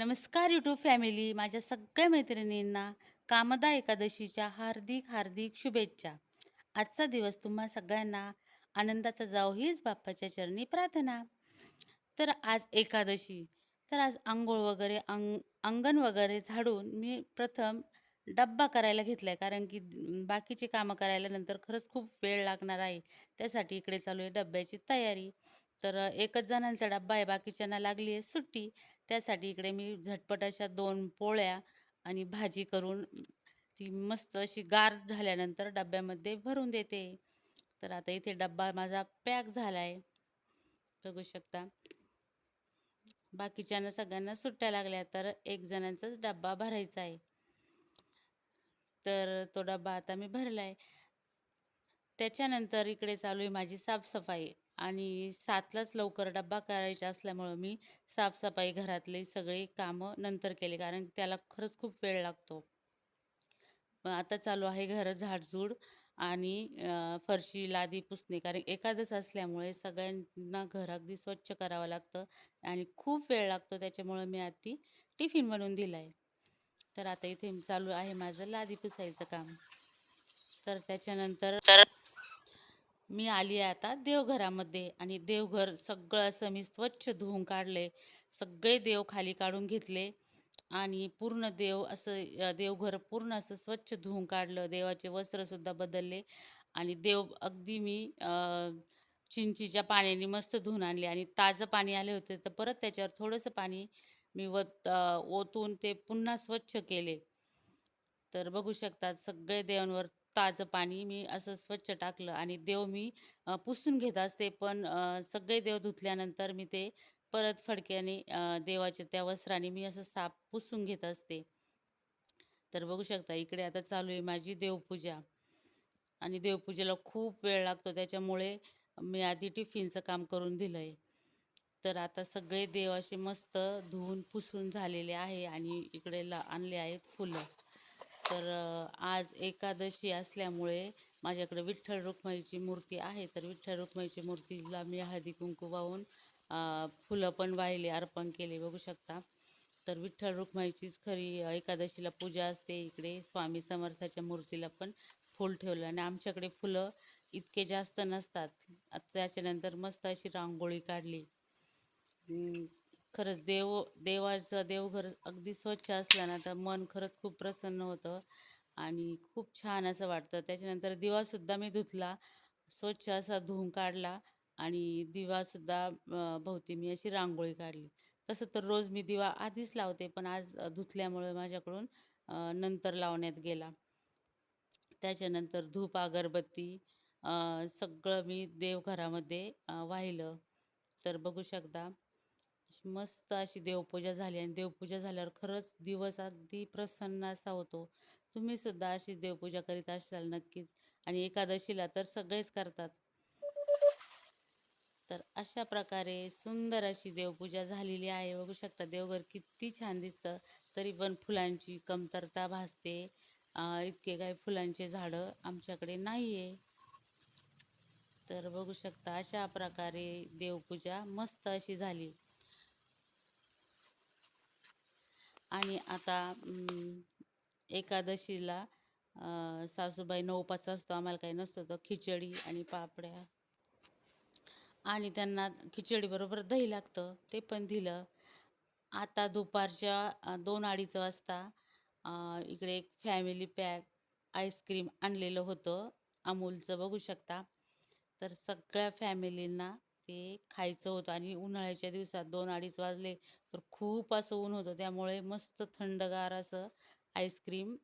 नमस्कार YouTube family माझ्या सगळ्या मैत्रिणींना कामदा एकादशीच्या हार्दिक हार्दिक शुभेच्छा. आजचा दिवस तुम्हा सगळ्यांना आनंदाचा जाओ हीच बाप्पाच्या चरणी प्रार्थना. तर आज एकादशी. तर आज आंघोळ वगैरे अंग अंगण वगैरे झाडून मी प्रथम डब्बा करायला घेतला आहे कारण की बाकीची कामं करायला नंतर खरंच खूप वेळ लागणार आहे. त्यासाठी इकडे चालू आहे डब्याची तयारी. तर एकच जणांचा डब्बा आहे बाकीच्यांना लागली आहे सुट्टी. त्यासाठी इकडे मी झटपट अशा दोन पोळ्या आणि भाजी करून ती मस्त अशी गार झाल्यानंतर डब्यामध्ये भरून देते. तर आता इथे डब्बा माझा पॅक झाला आहे बघू शकता. बाकीच्यांना सगळ्यांना सुट्ट्या लागल्या तर एक जणांचाच डब्बा भरायचा आहे. तर तो डब्बा आता मी भरला आहे त्याच्यानंतर इकडे चालू आहे माझी साफसफाई. आणि सातलाच लवकर डब्बा करायचा असल्यामुळं मी साफसफाई घरातले सगळे कामं नंतर केले कारण त्याला खरंच खूप वेळ लागतो. आता चालू आहे घर झाडझूड आणि फरशी लादी पुसणे कारण एकादश असल्यामुळे सगळ्यांना घर अगदी स्वच्छ करावं लागतं आणि खूप वेळ लागतो त्याच्यामुळं मी आधी टिफिन बनवून दिला आहे तर आता इथे चालू आहे माझं लादी पुसायचं काम. तर त्याच्यानंतर मी आली आहे आता देवघरामध्ये आणि देवघर सगळं असं मी स्वच्छ धुवून काढले सगळे देव खाली काढून घेतले आणि पूर्ण देव असं देवघर पूर्ण असं स्वच्छ धुवून काढलं देवाचे वस्त्रसुद्धा बदलले आणि देव अगदी मी चिंचीच्या पाण्याने मस्त धुवून आणले आणि ताजं पाणी आले होते तर परत त्याच्यावर थोडंसं पाणी मी वत ओतून ते पुन्हा स्वच्छ केले. तर बघू शकतात सगळे देवांवर ताजं पाणी मी असं स्वच्छ टाकलं आणि देव मी पुसून घेत असते. पण सगळे देव धुतल्यानंतर मी ते परत फडक्याने देवाच्या त्या वस्त्राने मी असं साफ पुसून घेत असते. तर बघू शकता इकडे आता चालू आहे माझी देवपूजा. आणि देवपूजेला खूप वेळ लागतो. त्याच्यामुळे मी आधी टिफिनचं काम करून दिलं आहे तर आता सगळे देव असे मस्त धुवून पुसून झालेले आहे आणि इकडे ला आणले आहेत फुलं. तर आज एकादशी असल्यामुळे माझ्याकडे विठ्ठल रुक्माईची मूर्ती आहे. तर विठ्ठल रुक्माईची मूर्तीला मी हळदी कुंकू वाहून फुलं पण वाहिले अर्पण केले बघू शकता. तर विठ्ठल रुक्माईचीच खरी एकादशीला पूजा असते इकडे. स्वामी समर्थाच्या मूर्तीला पण फूल ठेवलं आणि आमच्याकडे फुलं इतके जास्त नसतात. त्याच्यानंतर मस्त अशी रांगोळी काढली. खरंच देव देवाचं देवघर अगदी स्वच्छ असलं ना तर मन खरंच खूप प्रसन्न होतं आणि खूप छान असं वाटतं. त्याच्यानंतर दिवासुद्धा मी धुतला स्वच्छ असा धुवून काढला आणि दिवासुद्धा भोवती मी अशी रांगोळी काढली. तसं तर रोज मी दिवा आधीच लावते पण आज धुतल्यामुळे माझ्याकडून नंतर लावण्यात गेला. त्याच्यानंतर धूप अगरबत्ती सगळं मी देवघरामध्ये वाहिलं. तर बघू शकता मस्त अशी देवपूजा झाली आणि देवपूजा झाल्यावर खरंच दिवस अगदी प्रसन्न असा होतो. तुम्ही सुद्धा अशीच देवपूजा करीत असाल नक्कीच. आणि एकादशीला तर सगळेच करतात. तर अशा प्रकारे सुंदर अशी देवपूजा झालेली आहे. बघू शकता देवघर किती छान दिसतं. तरी पण फुलांची कमतरता भासते. इतके काही फुलांचे झाडं आमच्याकडे नाही आहे तर बघू शकता अशा प्रकारे देवपूजा मस्त अशी झाली. आणि आता एकादशीला सासूबाई नऊ उपास असतो आम्हाला काही नसतं तर खिचडी आणि पापड्या. आणि त्यांना खिचडीबरोबर दही लागतं ते पण दिलं. आता दुपारच्या दोन अडीच वाजता इकडे एक फॅमिली पॅक आईस्क्रीम आणलेलं होतं. अमूलचं बघू शकता. तर सगळ्या फॅमिलींना ते खायचं होतं आणि उन्हाळ्याच्या दिवसात दोन अडीच वाजले तर खूप असं ऊन होतं. त्यामुळे मस्त थंडगार असं आईस्क्रीम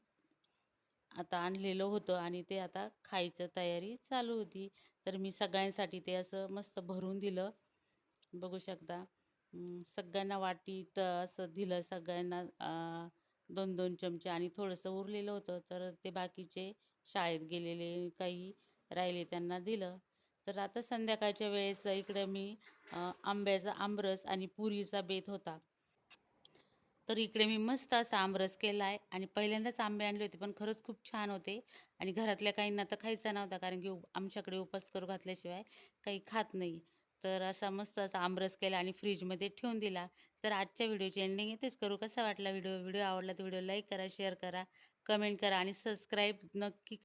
आता आणलेलं होतं आणि ते आता खायचं तयारी चालू होती. तर मी सगळ्यांसाठी ते असं मस्त भरून दिलं. बघू शकता. सगळ्यांना सगळ्यांना वाटीत असं दिलं सगळ्यांना दोन दोन चमचे आणि थोडंसं उरलेलं होतं. तर ते बाकीचे शाळेत गेलेले काही राहिले त्यांना दिलं. तर आता संध्याकाळच्या वेळेस इकडं मी आंब्याचा आमरस आणि पुरीचा बेत होता. तर इकडे मी मस्त असा आमरस केला आहे आणि पहिल्यांदाच आंबे आणले होते पण खरंच खूप छान होते. आणि घरातल्या काहींना तर खायचा नव्हता कारण की उप- आमच्याकडे उपास करू घातल्याशिवाय काही खात नाही. तर असा मस्त असा आमरस केला आणि फ्रीजमध्ये ठेवून दिला. तर आजच्या व्हिडिओची एंडिंग येतेच करू. कसा वाटला व्हिडिओ? व्हिडिओ आवडला तर व्हिडिओ लाईक करा शेअर करा कमेंट करा आणि सबस्क्राईब नक्की